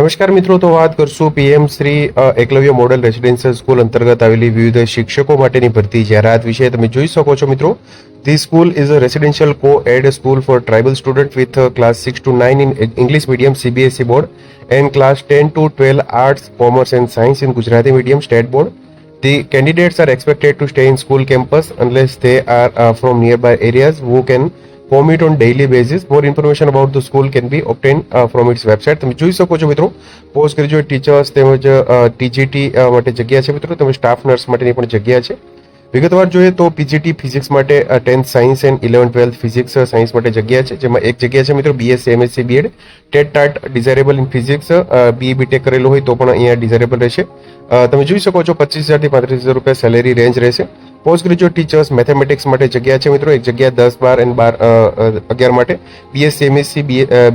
नमस्कार मित्रों तो बात करसू PM Shri Eklavya model residential school अंतर्गत આવેલી વિયુદય શિક્ષકો માટેની ભરતી જાહેરાત વિશે તમે જોઈ શકો છો મિત્રો the school is a residential કો-એઇડ school for tribal student with class 6 to 9 in English medium CBSE board and class 10 to 12 arts commerce and science in Gujarati medium state board the candidates are expected to stay in school campus unless they are from nearby areas Who can form it on daily basis for information about the school can be obtained from it's website તમે જોઈ શકો છો મિત્રો post graduate teachers તેમજ TGT માટે જગ્યા છે મિત્રો તેમજ સ્ટાફ નર્સ માટેની પણ જગ્યા છે વિગતવાર જોઈએ તો પીજીટી ફિઝિક્સ માટે tenth science and eleven twelfth physics science માટે જગ્યા છે જેમાં એક જગ્યા છે મિત્રો BSc MSc BEd TET TAT desirable in physics BE BTech કરેલું હોય તો પણ અહીંયા ડિઝાયરેબલ રહેશે તમે જોઈ શકો છો પચીસ હજારથી પાંત્રીસ હજાર રૂપિયા સેલેરી રેન્જ રહેશે પોસ્ટ ગ્રેજ્યુએટ ટીચર્સ મેથેમેટિક્સ માટે જગ્યા છે મિત્રો એક જગ્યા દસ બાર એન્ડ બાર અગિયાર માટે બીએસસી એમએસસી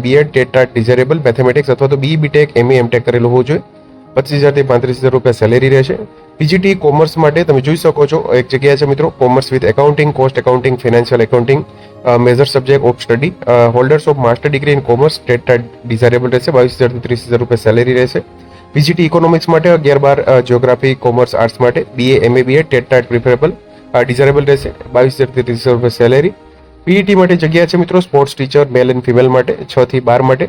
બીએડ ટેટા ડિઝાયરેબલ મેથેમેટિક્સ અથવા તો બી બીટેક એમએ એમટેક કરેલું હોવું જોઈએ પચીસ હજારથી પાંત્રીસ હજાર રૂપિયા સેલેરી રહેશે પીજીટી કોમર્સ e માટે તમે જોઈ શકો છો એક જગ્યા છે મિત્રો commerce with accounting cost accounting financial accounting major subject of study holders of master degree in commerce state desirable રહેશે બાવીસ હજારથી ત્રીસ હજાર રૂપિયા સેલેરી રહેશે પીજીટી ઇકોનોમિક્સ માટે અગિયાર બાર જ્યોગ્રાફી કોમર્સ આર્ટ્સ માટે BA MA BA TET TAT preferable desirable રહેશે બાવીસ હજારથી ત્રીસ હજાર રૂપિયા સેલેરી પીઈટી e માટે જગ્યા છે મિત્રો sports teacher male and female માટે છ થી બાર માટે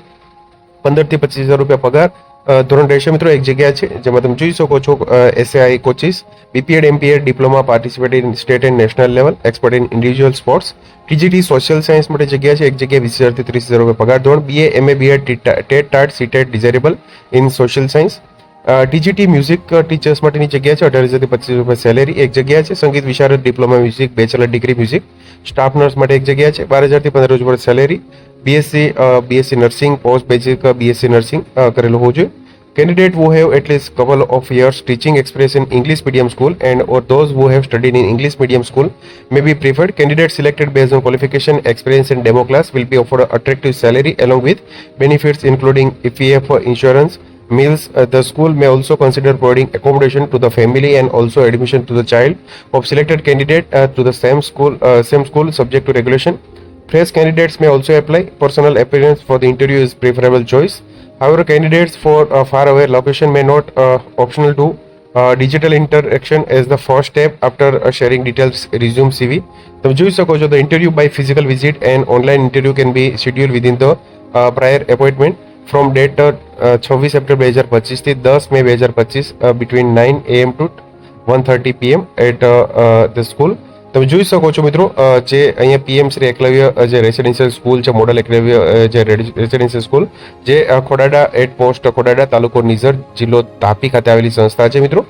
પંદરથી પચીસ હજાર રૂપિયા પગાર ધોરણ રહેશે મિત્રો એક જગ્યા છે જેમાં તમે જોઈ શકો છો SAI coaches BPEd MPEd diploma participate in state and national level expert in individual sports TGT social science માટે જગ્યા છે એક જગ્યાએ વીસ હજારથી ત્રીસ હજાર રૂપિયા પગાર ધોરણ BA MA BEd TET TAT CTET desirable in social science TGT music teachers માટે ની જગ્યા છે 18000 થી 25000 રૂપિયા સેલેરી એક જગ્યા છે સંગીત વિશેરત diploma music 42 degree music staff nurse માટે એક જગ્યા છે 12000 થી 15000 રૂપિયા salary BSc BSc nursing post bachelor BSc nursing કરેલો હોજો candidate who have at least couple of year teaching experience in English medium school and or those who have studied in English medium school may be preferred candidate selected base on qualification experience and demo class will be offered attractive salary along with benefits including EPF insurance meals uh, the school may also consider providing accommodation to the family and also admission to the child of selected candidate uh, to the same school uh, same school subject to regulation fresh candidates may also apply personal appearance for the interview is preferable choice however candidates for a far away location may not uh, optional to uh, digital interaction interaction the first step after uh, sharing details, resume, CV. The તમે જોઈ the interview by physical visit and online interview can be scheduled within the within uh, prior appointment. From date છવ્વીસ April બે હજાર પચીસથી દસ May બે હજાર પચીસ between nine AM to one thirty PM at the school તમે જોઈ શકો છો મિત્રો જે અહીંયા પીએમ શ્રી એકલવ્ય જે રેસિડેન્શિયલ સ્કૂલ છે મોડલ એકલવ્ય જે રેસિડેન્શિયલ સ્કૂલ જે ખોડાડા એટ પોસ્ટ ખોડાડા તાલુકો નિઝર જિલ્લો તાપી ખાતે આવેલી સંસ્થા છે મિત્રો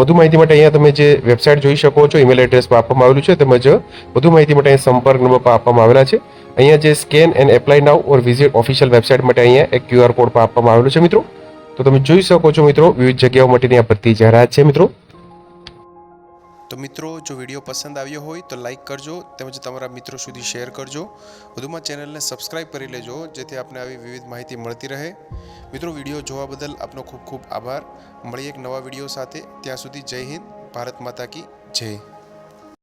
વધુ માહિતી માટે અહીંયા તમે જે વેબસાઇટ જોઈ શકો છો ઈમેલ એડ્રેસ પર આપવામાં આવેલું છે તેમજ વધુ માહિતી માટે અહીંયા સંપર્ક નંબર પર આપવામાં આવેલા છે અહીંયા જે scan and apply now or visit official website માટે અહીંયા એક ક્યુઆર કોડ પણ આપવામાં આવેલો છે મિત્રો તો તમે જોઈ શકો છો મિત્રો વિવિધ જગ્યાઓ માટેની આ ભરતી જાહેરાત છે મિત્રો તો મિત્રો જો વિડીયો પસંદ આવ્યો હોય તો લાઇક કરજો તેમજ તમારા મિત્રો સુધી શેર કરજો વધુમાં ચેનલને સબસ્ક્રાઈબ કરી લેજો જેથી આપને આવી વિવિધ માહિતી મળતી રહે મિત્રો વિડીયો જોવા બદલ આપનો ખૂબ ખૂબ આભાર મળીએ એક નવા વિડીયો સાથે ત્યાં સુધી જય હિન્દ ભારત માતા કી જય